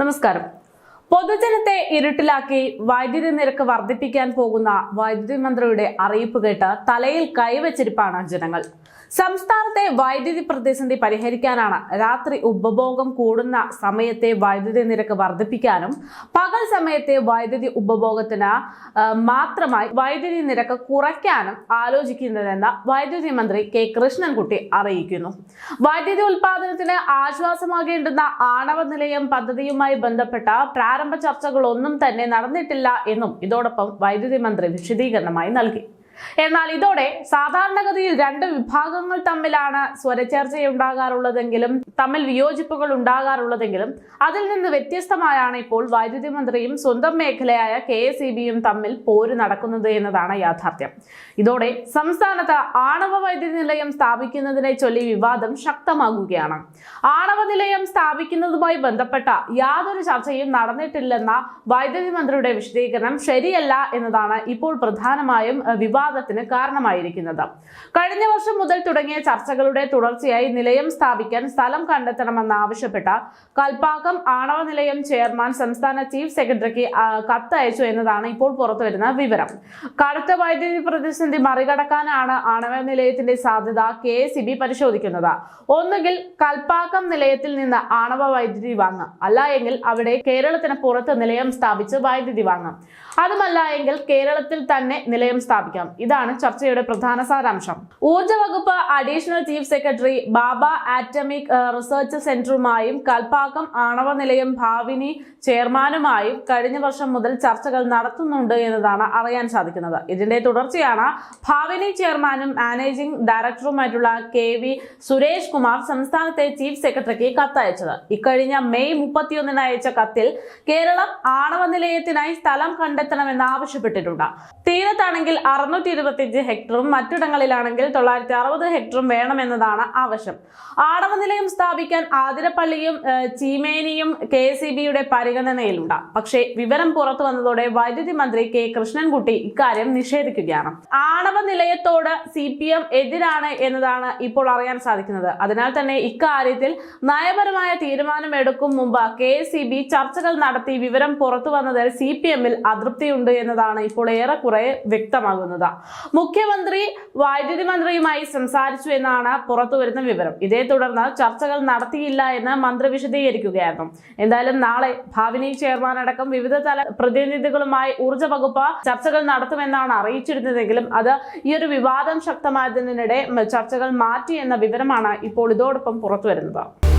നമസ്കാരം. പൊതുജനത്തെ ഇരുട്ടിലാക്കി വൈദ്യുതി നിരക്ക് വർദ്ധിപ്പിക്കാൻ പോകുന്ന വൈദ്യുതി മന്ത്രിയുടെ അറിയിപ്പ് കേട്ട് തലയിൽ കൈവച്ചിരിപ്പാണ് ജനങ്ങൾ. സംസ്ഥാനത്തെ വൈദ്യുതി പ്രതിസന്ധി പരിഹരിക്കാനാണ് രാത്രി ഉപഭോഗം കൂടുന്ന സമയത്തെ വൈദ്യുതി നിരക്ക് വർദ്ധിപ്പിക്കാനും പകൽ സമയത്തെ വൈദ്യുതി ഉപഭോഗത്തിന് മാത്രമായി വൈദ്യുതി നിരക്ക് കുറയ്ക്കാനും ആലോചിക്കുന്നതെന്ന് വൈദ്യുതി മന്ത്രി കെ. കൃഷ്ണൻകുട്ടി അറിയിക്കുന്നു. വൈദ്യുതി ഉൽപാദനത്തിന് ആശ്വാസമാകേണ്ടുന്ന ആണവ നിലയം പദ്ധതിയുമായി ബന്ധപ്പെട്ട ചർച്ചകളൊന്നും തന്നെ നടന്നിട്ടില്ല എന്നും ഇതോടൊപ്പം വൈദ്യുതി മന്ത്രി വിശദീകരണമായി നൽകി. എന്നാൽ ഇതോടെ സാധാരണഗതിയിൽ രണ്ട് വിഭാഗങ്ങൾ തമ്മിലാണ് സ്വരച്ചേർച്ചയുണ്ടാകാറുള്ളതെങ്കിലും തമ്മിൽ വിയോജിപ്പുകൾ ഉണ്ടാകാറുള്ളതെങ്കിലും അതിൽ നിന്ന് വ്യത്യസ്തമായാണ് ഇപ്പോൾ വൈദ്യുതി മന്ത്രിയും സ്വന്തം മേഖലയായ കെ എസ് തമ്മിൽ പോര് നടക്കുന്നത് എന്നതാണ് യാഥാർത്ഥ്യം. ഇതോടെ സംസ്ഥാനത്ത് ആണവ വൈദ്യുതി നിലയം സ്ഥാപിക്കുന്നതിനെ ചൊല്ലി വിവാദം ശക്തമാകുകയാണ്. ആണവ നിലയം സ്ഥാപിക്കുന്നതുമായി ബന്ധപ്പെട്ട യാതൊരു ചർച്ചയും നടന്നിട്ടില്ലെന്ന വൈദ്യുതി മന്ത്രിയുടെ വിശദീകരണം ശരിയല്ല എന്നതാണ് ഇപ്പോൾ പ്രധാനമായും അഹ്, വിവാദത്തിന് കാരണമായിരിക്കുന്നത്. കഴിഞ്ഞ വർഷം മുതൽ തുടങ്ങിയ ചർച്ചകളുടെ തുടർച്ചയായി നിലയം സ്ഥാപിക്കാൻ സ്ഥലം കണ്ടെത്തണമെന്നാവശ്യപ്പെട്ട കൽപ്പാക്കം ആണവ നിലയം ചെയർമാൻ സംസ്ഥാന ചീഫ് സെക്രട്ടറിക്ക് കത്തയച്ചു എന്നതാണ് ഇപ്പോൾ പുറത്തുവരുന്ന വിവരം. കടുത്ത വൈദ്യുതി പ്രതിസന്ധി മറികടക്കാനാണ് ആണവ നിലയത്തിന്റെ സാധ്യത കെ എസ് പരിശോധിക്കുന്നത്. ഒന്നുകിൽ കൽപ്പാക്കം നിലയത്തിൽ നിന്ന് ആണവ വൈദ്യുതി വാങ്ങാം. അല്ല എങ്കിൽ അവിടെ കേരളത്തിന് പുറത്ത് നിലയം സ്ഥാപിച്ച് വൈദ്യുതി വാങ്ങാം. അതുമല്ല എങ്കിൽ കേരളത്തിൽ തന്നെ നിലയം സ്ഥാപിക്കാം. ഇതാണ് ചർച്ചയുടെ പ്രധാന സാരാംശം. ഊർജ വകുപ്പ് additional chief secretary Bhabha atomic research സെന്ററുമായും Kalpakkam ആണവ നിലയം ഭാവിനി ചെയർമാനുമായും കഴിഞ്ഞ വർഷം മുതൽ ചർച്ചകൾ നടത്തുന്നുണ്ട് എന്നതാണ് അറിയാൻ സാധിക്കുന്നത്. ഇതിന്റെ തുടർച്ചയാണ് ഭാവിനി ചെയർമാനും മാനേജിംഗ് ഡയറക്ടറുമായിട്ടുള്ള കെ വി സുരേഷ് കുമാർ സംസ്ഥാനത്തെ ചീഫ് സെക്രട്ടറിക്ക് കത്തയച്ചത്. ഇക്കഴിഞ്ഞ മെയ് മുപ്പത്തിയൊന്നിന് അയച്ച കത്തിൽ കേരളം ആണവ നിലയത്തിനായി സ്ഥലം കണ്ടെത്തണമെന്ന് ആവശ്യപ്പെട്ടിട്ടുണ്ട്. തീരത്താണെങ്കിൽ അറുന്നൂറ്റി ഇരുപത്തിയഞ്ച് ഹെക്ടറും മറ്റിടങ്ങളിലാണെങ്കിൽ തൊള്ളായിരത്തി അറുപത് ഹെക്ടറും വേണമെന്നതാണ് ആവശ്യം. ആണവ നിലയം സ്ഥാപിക്കാൻ ആതിരപ്പള്ളിയും ചീമേനിയും കെ സി ബിയുടെ പരിഗണനയിലുണ്ട്. പക്ഷേ വിവരം പുറത്തു വന്നതോടെ വൈദ്യുതി മന്ത്രി കെ കൃഷ്ണൻകുട്ടി ഇക്കാര്യം നിഷേധിക്കുകയാണ്. ആണവ നിലയത്തോട് സി പി എം എതിരാണ് എന്നതാണ് ഇപ്പോൾ അറിയാൻ സാധിക്കുന്നത്. അതിനാൽ തന്നെ ഇക്കാര്യത്തിൽ നയപരമായ തീരുമാനം എടുക്കും മുമ്പ് കെ സി ബി ചർച്ചകൾ നടത്തി വിവരം പുറത്തു വന്നതിൽ സി പി എമ്മിൽ അതൃപ്തിയുണ്ട് എന്നതാണ് ഇപ്പോൾ ഏറെക്കുറെ വ്യക്തമാകുന്നത്. മുഖ്യമന്ത്രി വൈദ്യുതി മന്ത്രിയുമായി സംസാരിച്ചു എന്നാണ് പുറത്തു വരുന്ന വിവരം. ഇതേ തുടർന്ന് ചർച്ചകൾ നടത്തിയില്ല എന്ന് മന്ത്രി വിശദീകരിക്കുകയായിരുന്നു. എന്തായാലും നാളെ ഭാവിനി ചെയർമാൻ അടക്കം വിവിധ തല പ്രതിനിധികളുമായി ഊർജ വകുപ്പ് ചർച്ചകൾ നടത്തുമെന്നാണ് അറിയിച്ചിരുന്നതെങ്കിലും അത് ഈ ഒരു വിവാദം ശക്തമായതിനിടെ ചർച്ചകൾ മാറ്റി എന്ന വിവരമാണ് ഇപ്പോൾ ഇതോടൊപ്പം പുറത്തു വരുന്നത്.